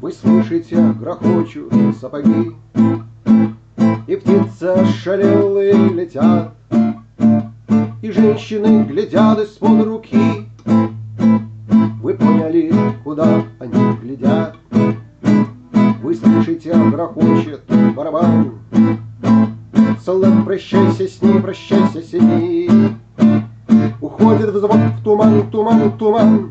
Вы слышите, грохочут сапоги, И птицы ошалелые летят, И женщины глядят из-под руки. Вы поняли, куда они глядят? Вы слышите, грохочет барабан, Солдат, прощайся с ней, прощайся с ней. Уходит взвод в туман, туман, туман,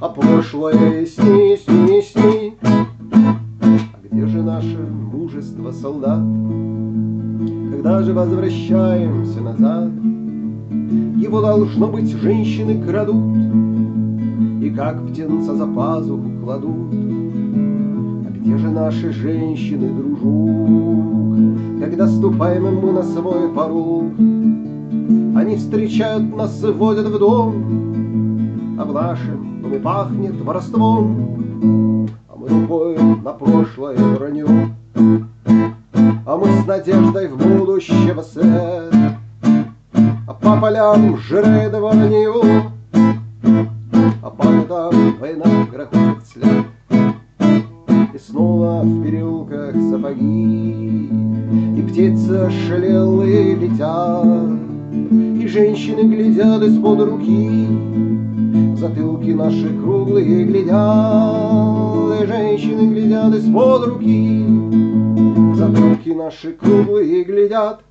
А прошлое сни, сни, сни. А где же наше мужество, солдат? Когда же возвращаемся назад? Его, должно быть, женщины крадут И как птенца за пазуху кладут. А где же наши женщины, дружок? Когда ступаем мы на свой порог, Они встречают нас и водят в дом, А в нашем доме пахнет воровством, А мы рукой на прошлое броню. А мы с надеждой в будущего свет, А по полям жиры да воронью, А по пятам война грохочет вслед. И снова в переулках сапоги, И птицы летят, И женщины глядят из-под руки, затылки наши круглые глядят, И женщины глядят из-под руки, затылки наши круглые глядят.